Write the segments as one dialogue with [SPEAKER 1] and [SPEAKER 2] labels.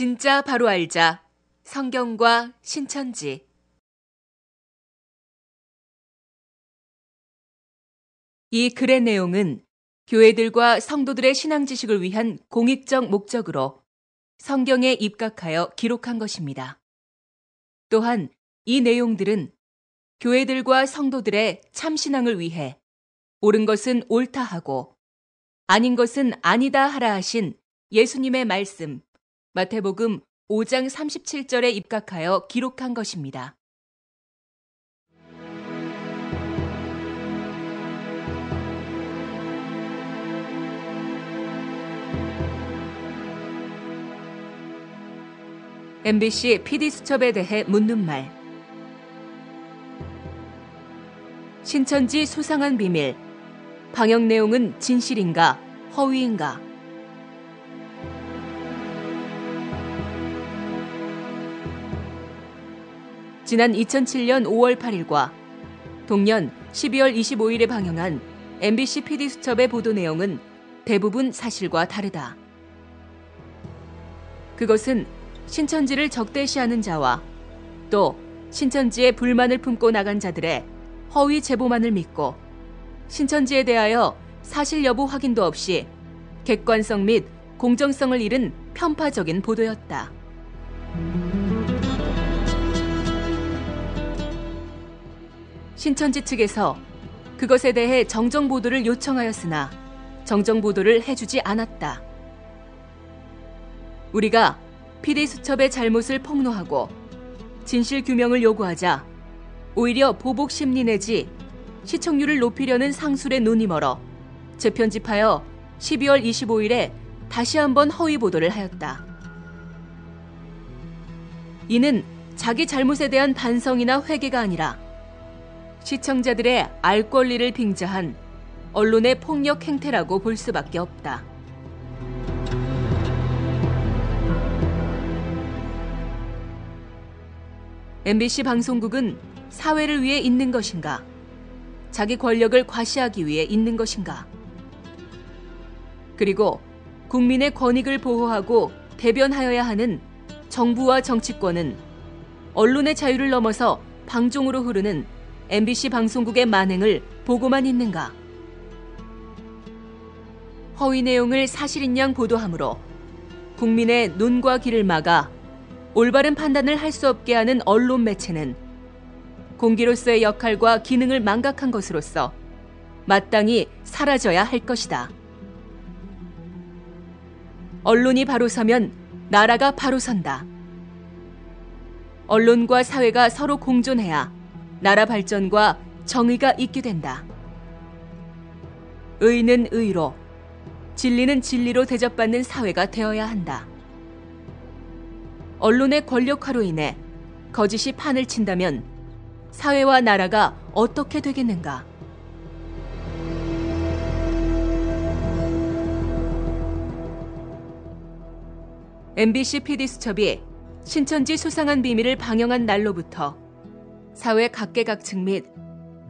[SPEAKER 1] 진짜 바로 알자. 성경과 신천지. 이 글의 내용은 교회들과 성도들의 신앙 지식을 위한 공익적 목적으로 성경에 입각하여 기록한 것입니다. 또한 이 내용들은 교회들과 성도들의 참신앙을 위해 옳은 것은 옳다 하고 아닌 것은 아니다 하라 하신 예수님의 말씀 마태복음 5장 37절에 입각하여 기록한 것입니다. MBC PD 수첩에 대해 묻는 말. 신천지 수상한 비밀. 방역 내용은 진실인가, 허위인가? 지난 2007년 5월 8일과 동년 12월 25일에 방영한 MBC PD 수첩의 보도 내용은 대부분 사실과 다르다. 그것은 신천지를 적대시하는 자와 또 신천지에 불만을 품고 나간 자들의 허위 제보만을 믿고 신천지에 대하여 사실 여부 확인도 없이 객관성 및 공정성을 잃은 편파적인 보도였다. 신천지 측에서 그것에 대해 정정 보도를 요청하였으나 정정 보도를 해주지 않았다. 우리가 PD 수첩의 잘못을 폭로하고 진실 규명을 요구하자 오히려 보복 심리 내지 시청률을 높이려는 상술의 눈이 멀어 재편집하여 12월 25일에 다시 한번 허위 보도를 하였다. 이는 자기 잘못에 대한 반성이나 회개가 아니라 시청자들의 알 권리를 빙자한 언론의 폭력 행태라고 볼 수밖에 없다. MBC 방송국은 사회를 위해 있는 것인가? 자기 권력을 과시하기 위해 있는 것인가? 그리고 국민의 권익을 보호하고 대변하여야 하는 정부와 정치권은 언론의 자유를 넘어서 방종으로 흐르는 MBC 방송국의 만행을 보고만 있는가? 허위 내용을 사실인 양 보도하므로 국민의 눈과 귀를 막아 올바른 판단을 할 수 없게 하는 언론 매체는 공기로서의 역할과 기능을 망각한 것으로서 마땅히 사라져야 할 것이다. 언론이 바로 서면 나라가 바로 선다. 언론과 사회가 서로 공존해야 나라 발전과 정의가 있게 된다. 의는 의로, 진리는 진리로 대접받는 사회가 되어야 한다. 언론의 권력화로 인해 거짓이 판을 친다면 사회와 나라가 어떻게 되겠는가? MBC PD 수첩이 신천지 수상한 비밀을 방영한 날로부터 사회 각계각층 및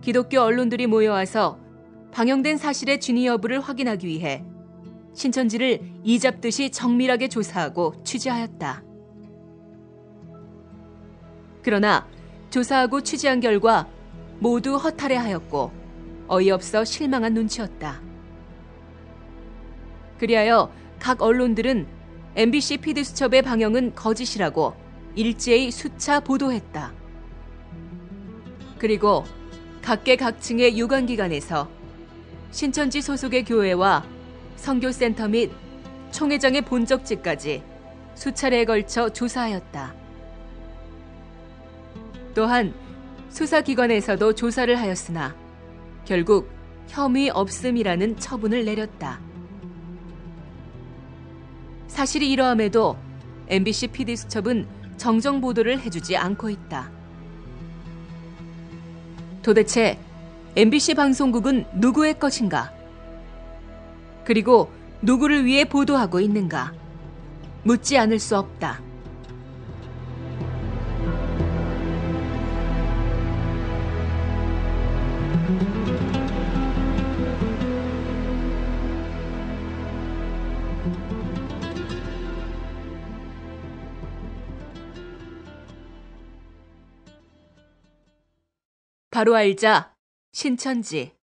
[SPEAKER 1] 기독교 언론들이 모여와서 방영된 사실의 진위 여부를 확인하기 위해 신천지를 이잡듯이 정밀하게 조사하고 취재하였다. 그러나 조사하고 취재한 결과 모두 허탈해하였고 어이없어 실망한 눈치였다. 그리하여 각 언론들은 MBC PD 수첩의 방영은 거짓이라고 일제히 수차 보도했다. 그리고 각계각층의 유관기관에서 신천지 소속의 교회와 선교센터 및 총회장의 본적지까지 수차례에 걸쳐 조사하였다. 또한 수사기관에서도 조사를 하였으나 결국 혐의 없음이라는 처분을 내렸다. 사실이 이러함에도 MBC PD수첩은 정정 보도를 해주지 않고 있다. 도대체 MBC 방송국은 누구의 것인가? 그리고 누구를 위해 보도하고 있는가? 묻지 않을 수 없다. 바로 알자. 신천지.